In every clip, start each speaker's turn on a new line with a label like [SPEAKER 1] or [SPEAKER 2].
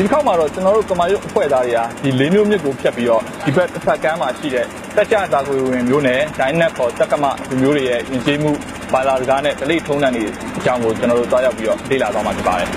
[SPEAKER 1] ဒီတစ်ခေါက်မှာတော့ကျွန်တော်တို့ကမာရုပ်အဖွဲ့သားတွေကဒီလေးမျိုးမြစ်ကိုဖြတ်ပြီးတော့ဒီဘက်တစ်ဖက်ကမ်းမှာရှိတဲ့တက်ကြတာကိုဝင်မျိုးနဲ့ဒိုင်းနက်ခေါ်တက်ကမလူမျိုးတွေရဲ့ယဉ်ကျေးမှုဘာသာစကားနဲ့ဒလိထုံးတန်တွေအကြောင်းကိုကျွန်တော်တို့တွားရောက်ပြီးတော့လေ့လာသွားမှာဖြစ်ပါတယ်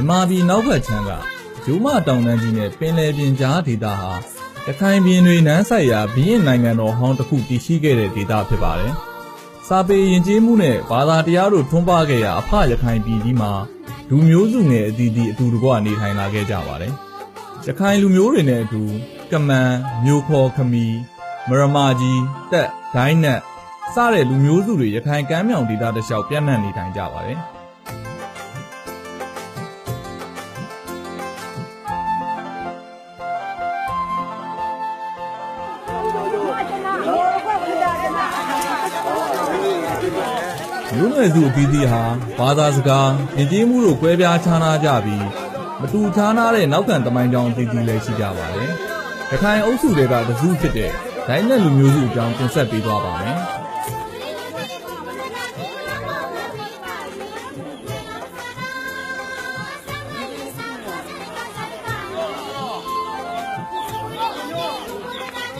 [SPEAKER 2] မြန်မာပြည်နောက်ဘက်ခြမ်းကဂျိုးမတောင်တန်းကြီးနဲ့ပင်လယ်ပြင်ကြားဒေသဟာရခိုင်ပြည်တွေနန်းဆိုင်ရာဘီရင်နိုင်ငံတော်ဟောင်းတစ်ခုတည်ရှိခဲ့တဲ့ဒေသဖြစ်ပါတယ်။စာပေယဉ်ကျေးမှုနဲ့ဘာသာတရားတို့ထွန်းပါခဲ့ရာအဖရခိုင်ပြည်ကြီးမှာလူမျိုးစုငယ်အသီးသီးအတူတကွနေထိုင်လာခဲ့ကြပါတယ်။ရခိုင်လူမျိုးတွေနဲ့အတူကမန်မျိုးခေါ်ခမီမရမာကြီးတက်ဒိုင်းနက်စတဲ့လူမျိုးစုတွေရခိုင်ကမ်းမြောင်ဒေသတစ်လျှောက်ပြန့်နှံ့နေထိုင်ကြပါတယ်။ မျိုးနွယ်စုအသီးသီးဟာဘာသာစကားယဉ်ကျေးမှုတို့ကွဲပြားခြားနားကြပြီးမတူခြားနားတဲ့နောက်ခံတမိုင်းကြောင်းအသီးသီးလည်းရှိကြပါတယ်။ရခိုင်အုပ်စုတွေကတစုဖြစ်တဲ့ဒိုင်းနဲ့လူမျိုးစုအကြောင်းတင်ဆက်ပေးသွားပါမယ်။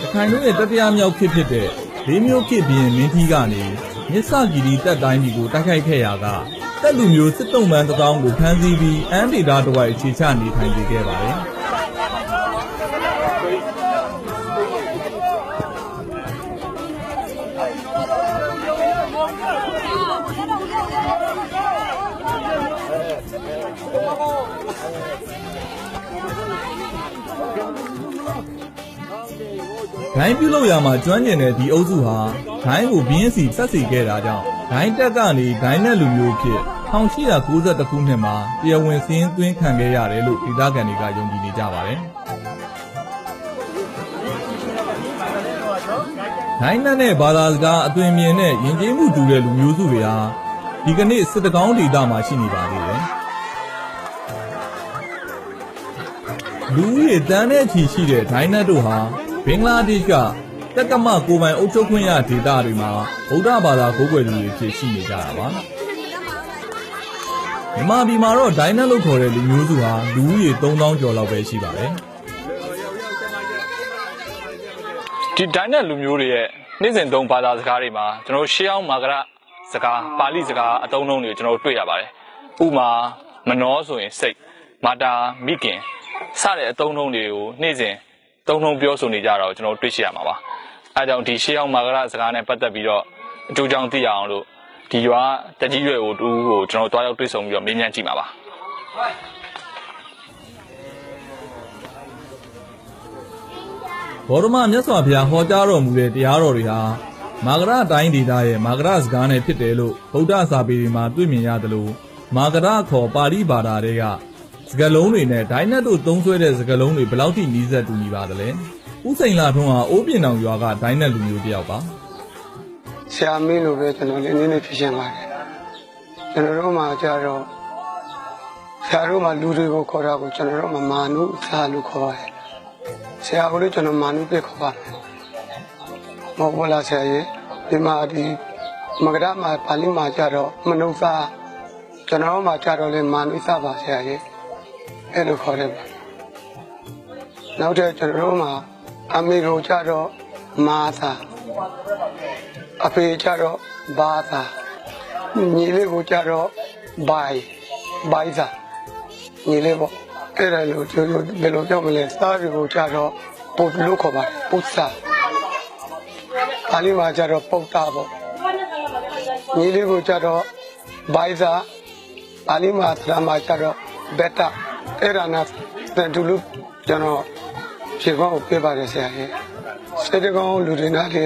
[SPEAKER 2] ရခိုင်တို့ရဲ့တတိယမြောက်ဖြစ်ဖြစ်တဲ့လေးမျိုးဖြစ်ဘီရင်မင်းကြီးကနေ မြစ်စကီရီတက်တိုင်းပြည်ကိုတိုက်ခိုက်ခဲ့ရာကတက်လူမျိုးစစ်တုံးပန်းတစ်တောင်းကိုဖမ်းဆီးပြီးအန်ဒေတာတစ်ဝိုက်ခြေချနေထိုင်စေခဲ့ပါတယ်။ ဂိုင်းပြုတ်လို့ရမှာကျွမ်းကျင်တဲ့ဒီအုပ်စုဟာဂိုင်းကိုဘင်းစီဆက်စီခဲ့တာကြောင့်ဂိုင်းတက်ကနေဂိုင်းနဲ့လူမျိုးဖြစ်1892ခုနှစ်မှာတရားဝင်စည်းသွင်းခံခဲ့ရတယ်လို့ဒေသခံတွေကယုံကြည်နေကြပါတယ်။ဂိုင်းနဲ့နဲ့ဘာသာစကားအသွင်မြင်တဲ့ယဉ်ကျေးမှုတူတဲ့လူမျိုးစုတွေဟာဒီကနေ့စစ်တကောင်းဒေသမှာရှိနေပါသေးတယ်။လူဦးရေတန်းတဲ့အချီရှိတဲ့ဒိုင်းနက်တို့ဟာ ဘင်္ဂလားဒေ့ရှ်ကတက္ကမကိုယ်ပိုင်အုပ်ချုပ်ခွင့်ရဒေသတွေမှာဗုဒ္ဓဘာသာကိုးကွယ်သူတွေဖြစ်ရှိနေကြတာပါမြန်မာပြည်မှာတော့ဒိုင်းနက်လို့ခေါ်တဲ့လူမျိုးစုဟာလူဦးရေ3000ကျော်လောက်ပဲရှိပါတယ်
[SPEAKER 1] ဒီဒိုင်းနက်လူမျိုးတွေရဲ့နေ့စဉ်သုံးဘာသာစကားတွေမှာကျွန်တော်တို့ရှေးအောင်မာဂရစကားပါဠိစကားအသုံးအနှုန်းတွေကျွန်တော်တို့တွေ့ရပါတယ်ဥပမာမနောဆိုရင်စိတ်မာတာမိခင်စတဲ့အသုံးအနှုန်းတွေကိုနေ့စဉ် သုံးနှုန်းပြောဆိုနေကြတာကိုကျွန်တော်တို့တွေ့ရှိရမှာပါအဲဒါကြောင့်ဒီရှေးအောင်မာဂရစကားနဲ့ပတ်သက်ပြီးတော့အတူကြောင့်သိရအောင်လို့ဒီရွာတကြီးရွယ်ကိုတူကိုကျွန်တော်တို့တွားရောက်တွေ့ဆုံပြီးတော့မေးမြန်းကြည့်ပါပါ
[SPEAKER 2] ဘောရမမြတ်စွာဘုရားဟောကြားတော်မူတဲ့တရားတော်တွေဟာမာဂရတိုင်းဒေသရဲ့မာဂရစကားနဲ့ဖြစ်တယ်လို့ဗုဒ္ဓစာပေတွေမှာတွေ့မြင်ရသလိုမာဂရခေါ်ပါဠိဘာသာတွေက စကားလုံးတွေနဲ့ဒိုင်းနက်တို့သုံးဆွဲတဲ့စကားလုံးတွေဘယ်လောက်ထိနီးစပ်တူညီပါသလဲဥစိန်လာထွန်းဟာအိုးပြင်အောင်ရွာကဒိုင်းနက်လူမျိုးတစ်ယောက်ပါ
[SPEAKER 3] ဆရာမင်းလိုပဲကျွန်တော်လည်းနည်းနည်းဖြစ်ရှင်ပါတယ်ကျွန်တော်တို့မှာကြတော့ဆရာတို့မှာလူတွေကိုခေါ်တာကိုကျွန်တော်တို့မှာမာနုစာလို့ခေါ်ပါတယ်ဆရာကိုလည်းကျွန်တော်မာနုပြခေါ်ပါမယ်မဟုတ်ဘူးလားဆရာကြီးဒီမှာဒီမကရမှာပါဠိမှာကြတော့မနုစာကျွန်တော်တို့မှာကြတော့လေမာနုစာပါဆရာကြီး အဲ့လိုခေါ်တယ်ပါနောက်ထပ်ကျွန်တော်တို့မှာအမေကိုကြတော့မာသာအဖေကြတော့ဘာသာညီလေးကိုကြတော့ဘိုင်ဘိုင်သာညီလေးပေါ့အဲ့ဒါလို့ကျွန်တော်ဘယ်လိုပြောမလဲစားတွေကိုကြတော့ပုတ်လို့ခေါ်ပါတယ်ပုတ်စာပါဠိမှာကြတော့ပုတ်တာပေါ့ညီလေးကိုကြတော့ဘိုင်ဇာပါဠိမှာသရမှာကြတော့ဘက်တာ အဲ့ဒါနဲ့တန်တူလို့ကျွန်တော်ဖြေခွန်းကိုပြပါတယ်ဆရာကြီးစေတကောင်းလူတွေနဲ့လေ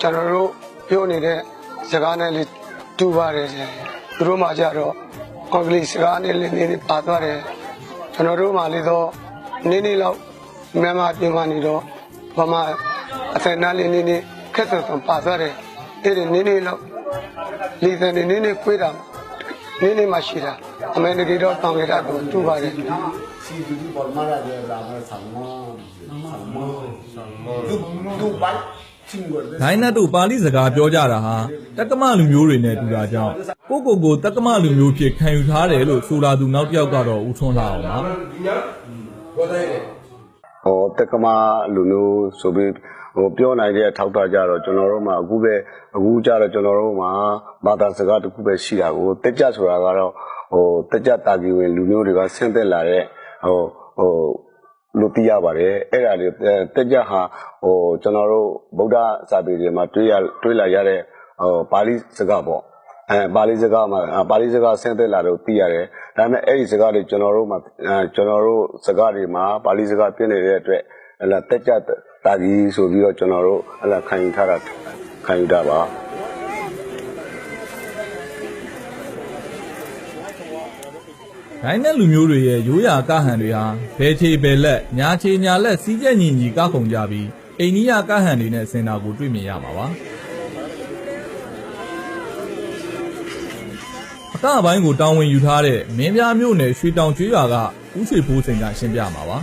[SPEAKER 3] ကျွန်တော်တို့ပြောနေတဲ့စကားနဲ့လေတူပါတယ်ဆရာကြီးသူတို့မှကြတော့အင်္ဂလိပ်စကားနဲ့လည်းနည်းနည်းပါသွားတယ်ကျွန်တော်တို့မှလေတော့နည်းနည်းလောက်မြန်မာပြည်မှာနေတော့ဗမာအစနာလေးနည်းနည်းခက်ဆန်ဆန်ပါသွားတယ်အဲ့ဒီနည်းနည်းလောက်လီစံနေနည်းနည်းခွေးတာနည်းနည်းမှရှိတာ အမေကြီးတော့တောင်းရတာတော့တူပါတယ်
[SPEAKER 4] Si tu di por mala de la mala salmón, salmón, salmón. Tu tu bal chingo de
[SPEAKER 2] ဒိုင်းနတ်တို့ပါဠိစကားပြောကြတာဟာတက္ကမလူမျိုးတွေနဲ့တူတာကြောင့်ကိုကိုကိုတက္ကမလူမျိုးဖြစ်ခံယူထားတယ်လို့ဆိုလာသူနောက်တစ်ယောက်ကတော့ဦးထွန်းလာအောင်ပါ
[SPEAKER 5] ဟောတက္ကမလူမျိုးဆိုပြီးဟိုပြောနိုင်တဲ့အထောက်အထားကြတော့ကျွန်တော်တို့မှအခုပဲအခုကြတော့ကျွန်တော်တို့မှဘာသာစကားတစ်ခုပဲရှိတာကိုတက်ကြဆိုတာကတော့ ဟိုတက်ကြတာကြီးဝင်လူမျိုးတွေကဆင်းသက်လာတဲ့ဟိုဟိုလို့သိရပါတယ်အဲ့ဒါတွေတက်ကြဟာဟိုကျွန်တော်တို့ဗုဒ္ဓစာပေတွေမှာတွေ့ရတွေ့လာရတဲ့ဟိုပါဠိစကားပေါ့အဲပါဠိစကားမှာအာပါဠိစကားဆင်းသက်လာလို့သိရတယ်ဒါပေမဲ့အဲ့ဒီစကားတွေကျွန်တော်တို့မှာအဲကျွန်တော်တို့စကားတွေမှာပါဠိစကားပြနေတဲ့အတွက်ဟလာတက်ကြတာကြီးဆိုပြီးတော့ကျွန်တော်တို့ဟလာခံယူထားတာခံယူတာပါ
[SPEAKER 2] ဒိုင်းနတ်လူမျိုးတွေရဲ့ရိုးရာကဟန်တွေဟာဘယ်ချေဘယ်လက်ညာချေညာလက်စီးကျက်ညီညီကခုံကြပြီးအိန္ဒိယကဟန်တွေနဲ့ဆင်တာကိုတွေ့မြင်ရမှာပါအကပိုင်းကိုတောင်းဝင်ယူထားတဲ့မင်းပြားမြို့နယ်ရွှေတောင်ကျွေးရွာကဦးရွှေဖိုးစိန်ကရှင်းပြမှာပါ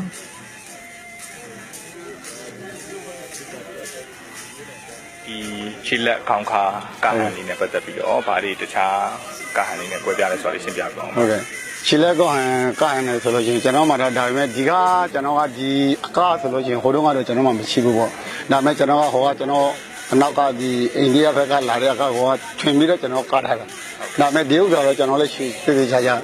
[SPEAKER 1] ဒီခြေလက်ခေါင်းခါကာဟန်လေးနဲ့ပတ်သက်ပြီးတော့ဗာဒီတခြားကာဟန်လေးနဲ့꿰ပြလဲဆိုတာလေးရှင်းပြပြအောင်
[SPEAKER 4] ဟုတ်ကဲ့ ခြေလက်ကောဟန်ကဟန်နေဆိုလို့ရှိရင်ကျွန်တော်မှတော့ဒါပေမဲ့ဒီကကျွန်တော်ကဒီအကားဆိုလို့ရှိရင်ဟိုတုန်းကတော့ကျွန်တော်မှမရှိဘူးပေါ့ဒါပေမဲ့ကျွန်တော်ကဟိုကကျွန်တော်အနောက်ကဒီအိန္ဒိယဘက်ကလာတဲ့အကားဟိုကထွင်ပြီးတော့ကျွန်တော်ကားထားတာဒါပေမဲ့ဒီဥစ္စာတော့ကျွန်တော်လည်းရှိသေသေးချာချာ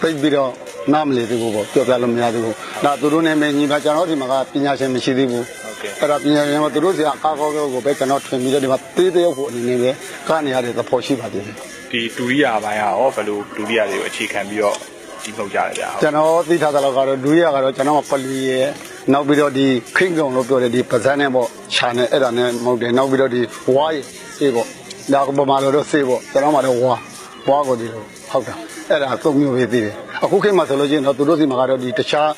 [SPEAKER 4] ပြပြီးတော့နားမလည်သေးဘူးပေါ့ပြောပြလို့မရသေးဘူးဒါသူတို့နဲ့မညီပါကျွန်တော်ဒီမှာကပညာရှင်မရှိသေးဘူး
[SPEAKER 1] ဟုတ်ကဲ့
[SPEAKER 4] အဲ့ဒါပညာရှင်ကသူတို့စီအကားကောကောကိုပဲကျွန်တော်ထွင်ပြီးတော့ဒီမှာသေးသေးဖို့အနေနဲ့ပဲကနေရတဲ့သဘောရှိပါသေးတယ်
[SPEAKER 1] ဒီဒုတိယပိုင်းကရောဘယ်လိုဒုတိယတွေကိုအခြေခံပြီးတော့ ဒီမှုတ်ကြရကြအောင်
[SPEAKER 4] ကျွန်တော်သိထားသလောက်ကတော့ဒုရကတော့ကျွန်တော်ကပလီရဲ့နောက်ပြီးတော့ဒီခင်းကုံလို့ပြောတယ်ဒီပဇန်းနဲ့ပေါ့ခြာနဲ့အဲ့ဒါနဲ့မဟုတ်တယ်နောက်ပြီးတော့ဒီဝါးရဲ့စေးပေါ့ဒါကပမာလို့တော့စေးပေါ့ကျွန်တော်မှတော့ဝါးဝါးကိုဒီလိုဟုတ်တာအဲ့ဒါသုံးမျိုးပဲသိတယ်အခုခေတ်မှာဆိုလို့ရှိရင်တော့သူတို့စီမှာကတော့ဒီတခြား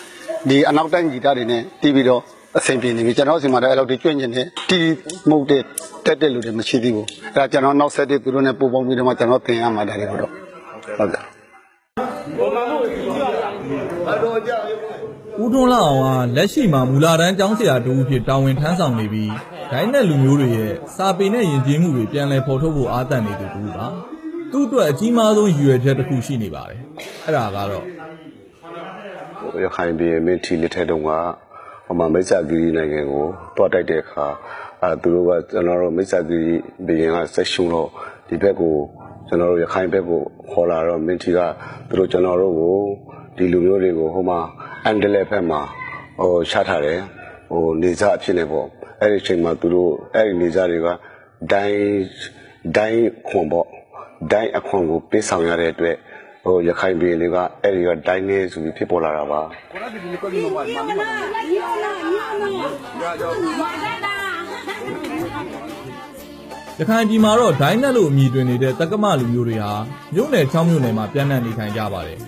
[SPEAKER 4] ဒီအနောက်တိုင်းဂီတတွေနဲ့တီးပြီးတော့အဆင်ပြေနေပြီကျွန်တော်စီမှာတော့အဲ့လိုဒီကျွင့်ကျင်နေတီးမှုတ်တဲ့တက်တဲ့လူတွေမရှိသေးဘူးအဲ့ဒါကျွန်တော်နောက်ဆက်တဲ့သူတို့နဲ့ပူပေါင်းပြီးတော့မှကျွန်တော်သင်ရမှာဒါတွေတော့ဟုတ်ကဲ့
[SPEAKER 2] ဦးထွန်းလာအောင်ကလက်ရှိမှာမူလာတန်းကျောင်းဆရာတူအဖြစ်တာဝန်ထမ်းဆောင်နေပြီးဒိုင်းနက်လူမျိုးတွေရဲ့စာပေနဲ့ယဉ်ကျေးမှုတွေပြန်လည်ဖော်ထုတ်ဖို့အားသန်နေသူတူပါသူ့အတွက်အကြီးမားဆုံးရည်ရွယ်ချက်တစ်ခုရှိနေပါတယ်အဲ့ဒါကတော့
[SPEAKER 5] ရခိုင်ပြည်မင်းထီလက်ထက်တုန်းကဟိုမှာမိတ်ဆာဂီရီနိုင်ငံကိုတွားတိုက်တဲ့အခါအဲသူတို့ကကျွန်တော်တို့မိတ်ဆာဂီရီဘီရင်ကဆက်ရှုံတော့ဒီဘက်ကိုကျွန်တော်တို့ရခိုင်ဘက်ကိုခေါ်လာတော့မင်းထီကသူတို့ကျွန်တော်တို့ကို ဒီလူမျိုးတွေကိုဟိုမှာအန်ဒလဲဘက်မှာဟိုချထားတယ်ဟိုနေစားအဖြစ်နေပေါ့အဲ့ဒီအချိန်မှာသူတို့အဲ့ဒီနေစားတွေကဒိုင်းဒိုင်းခွန်ပေါ့ဒိုင်းအခွန်ကိုပေးဆောင်ရတဲ့အတွက်ဟိုရခိုင်ပြည်တွေကအဲ့ဒီကဒိုင်းနေဆိုပြီးဖြစ်ပေါ်လာတာပါ
[SPEAKER 2] ရခိုင်ပြည်မှာတော့ဒိုင်းနက်လို့အမည်တွင်နေတဲ့တက္ကမလူမျိုးတွေဟာမြို့နယ်6မြို့နယ်မှာပြန့်နှံ့နေထိုင်ကြပါတယ်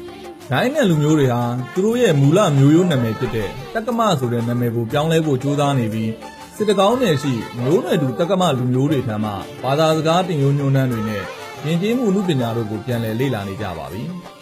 [SPEAKER 2] ဒိုင်းနက်လူမျိုးတွေဟာသူတို့ရဲ့မူလမျိုးရိုးနာမည်ဖြစ်တဲ့တက္ကမဆိုတဲ့နာမည်ကိုပြောင်းလဲဖို့ကြိုးစားနေပြီးစစ်တကောင်းနယ်ရှိမျိုးနွယ်သူတက္ကမလူမျိုးတွေထံမှဘာသာစကားတင်ယိုးညွှန်းနှန်းတွေနဲ့ယဉ်ကျေးမှုအမှုပညာတို့ကိုပြန်လည်လေ့လာနေကြပါပြီ။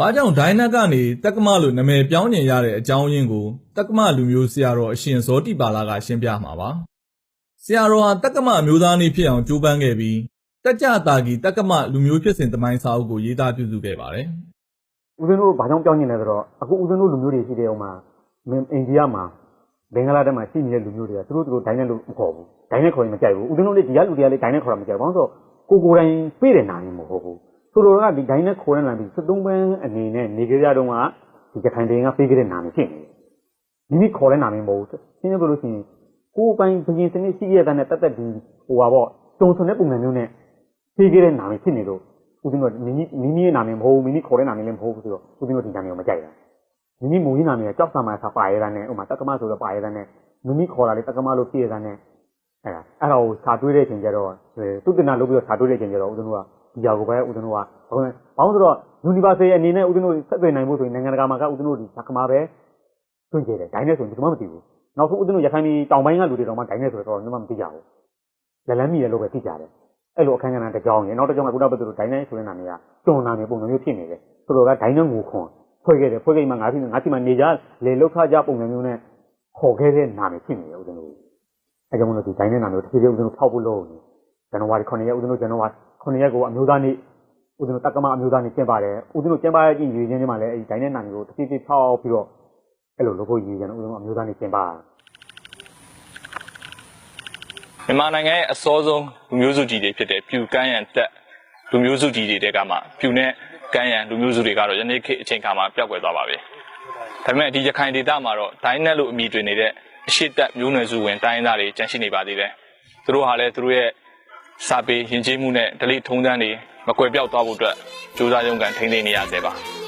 [SPEAKER 2] ဘာကြောင့်ဒိုင်းနက်ကနေတက္ကမလို့နာမည်ပြောင်းကျင်ရတဲ့အကြောင်းရင်းကိုတက္ကမလူမျိုးဆရာတော်အရှင်ဇောတိပါလာကရှင်းပြမှာပါ။ဆရာတော်ဟာတက္ကမအမျိုးသားနေ့ဖြစ်အောင်ကြိုးပမ်းခဲ့ပြီးတက်ကြတာကြီးတက္ကမလူမျိုးဖြစ်စဉ်တမိုင်းစာအုပ်ကိုရေးသားပြုစုခဲ့ပါတယ်
[SPEAKER 6] ဦးဇင်းတို့ဘာကြောင့်ပြောင်းနေလဲဆိုတော့အခုဦးဇင်းတို့လူမျိုးတွေရှိတဲ့ဥမာမင်းအိန္ဒိယမှာဘင်္ဂလားဒေ့ရှ်မှာရှိနေတဲ့လူမျိုးတွေကသူတို့သူတို့ဒိုင်းနဲ့လို့မခေါ်ဘူးဒိုင်းနဲ့ခေါ်ရင်မကြိုက်ဘူးဦးဇင်းတို့လေဒီကလူတွေကလေဒိုင်းနဲ့ခေါ်တာမကြိုက်ဘူးဘာလို့ဆိုကိုကိုယ်တိုင်ပြေးတယ်နာနေမဟုတ်ဘူး ဆိုလိုတာကဒီဒိုင်းနဲ့ခေါ်တဲ့နာမည်73ပန်းအနေနဲ့နေကြရတော့ကဒီရခိုင်တိုင်းကပေးခဲ့တဲ့နာမည်ဖြစ်နေတယ်မိမိခေါ်တဲ့နာမည်မဟုတ်ဘူးရှင်းပြလို့ရှိရင်ကိုယ်ပိုင်ဘရင်စနစ်ရှိရတဲ့နဲ့တက်တက်ဒီဟိုပါပေါ့တုံဆွန်တဲ့ပုံစံမျိုးနဲ့ပေးခဲ့တဲ့နာမည်ဖြစ်နေလို့ဦးသိန်းတို့မိမိမိမိရဲ့နာမည်မဟုတ်ဘူးမိမိခေါ်တဲ့နာမည်လည်းမဟုတ်ဘူးဆိုတော့ဦးသိန်းတို့ဒီနာမည်ကိုမကြိုက်ဘူးမိမိမူရင်းနာမည်ကကြောက်ဆာမှာစာပါရတဲ့နဲ့ဥမာတက္ကမဆိုတော့ပါရတဲ့နဲ့မိမိခေါ်တာလေတက္ကမလို့ဖြစ်ရတဲ့နဲ့အဲ့ဒါအဲ့ဒါကိုစာတွေးတဲ့ချိန်ကျတော့သူတင်တာလုပ်ပြီးတော့စာတွေးတဲ့ချိန်ကျတော့ဦးသိန်းတို့က ဒီကြောက်ကိုပဲဦးသိန်းတို့ကဘာလို့လဲဘာလို့ဆိုတော့ University အနေနဲ့ဦးသိန်းတို့ဆက်သွယ်နိုင်ဖို့ဆိုရင်နိုင်ငံတကာမှာကဦးသိန်းတို့ဒီတက္ကမပဲတွင်ကြတယ်ဒိုင်းနဲ့ဆိုရင်ဒီကမှမသိဘူးနောက်ဆုံးဦးသိန်းတို့ရခိုင်ပြည်တောင်ပိုင်းကလူတွေတော့မှဒိုင်းနဲ့ဆိုတော့တော့မှမသိကြဘူးလက်လန်းမီရလို့ပဲသိကြတယ်အဲ့လိုအခန်းကဏ္ဍတစ်ကြောင်းရယ်နောက်တစ်ကြောင်းကခုနကပြောသလိုဒိုင်းနဲ့ဆိုတဲ့နာမည်ကတွန်နာမည်ပုံစံမျိုးဖြစ်နေတယ်ဆိုတော့ကဒိုင်းနဲ့ငူခွန်ဖွဲ့ခဲ့တယ်ဖွဲ့ခဲ့မှငါးစီငါးစီမှနေကြလေလောက်ခကြပုံစံမျိုးနဲ့ခေါ်ခဲ့တဲ့နာမည်ဖြစ်နေတယ်ဦးသိန်းတို့အဲကြောင့်မလို့ဒီဒိုင်းနဲ့နာမည်ကိုတစ်ဖြည်းဖြည်းဦးသိန်းတို့ဖောက်ဖို့လုပ်နေဇန်နဝါရီ9ရက်ဦးသိန်းတို့ဇန်နဝါရီ 9ရက်ကိုအမျိုးသားနေ့ဦးဇင်းတို့တက္ကမအမျိုးသားနေကျင်းပါတယ်ဦးဇင်းတို့ကျင်းပရခြင်းရည်ရင်းချင်းမှာလည်းအဲဒီဒိုင်းနဲ့နာမည်ကိုတစ်ဖြည်းဖြည်းဖောက်ပြီးတော့အဲ့လိုလုပ်ဖို့ရည်ရည်တယ်ဦးဇင်းတို့အမျိုးသားနေကျင်းပါ
[SPEAKER 1] မြန်မာနိုင်ငံရဲ့အစောဆုံးလူမျိုးစုကြီးတွေဖြစ်တဲ့ပြူကမ်းရန်တက်လူမျိုးစုကြီးတွေတဲကမှပြူနဲ့ကမ်းရန်လူမျိုးစုတွေကတော့ယနေ့ခေတ်အချိန်ခါမှာပျောက်ကွယ်သွားပါပြီ။ဒါပေမဲ့ဒီရခိုင်ဒေသမှာတော့ဒိုင်းနက်လို့အမည်တွင်နေတဲ့အရှိတက်မျိုးနွယ်စုဝင်တိုင်းရင်းသားတွေကျန်ရှိနေပါသေးတယ်။သူတို့ဟာလည်းသူတို့ရဲ့ စာပေယဉ်ကျေးမှုနဲ့ဓလေ့ထုံးတမ်းတွေမကွယ်ပြောက်သွားဖို့အတွက်ကြိုးစားရုံးကန်ထိန်းသိမ်းနေရသေးပါ။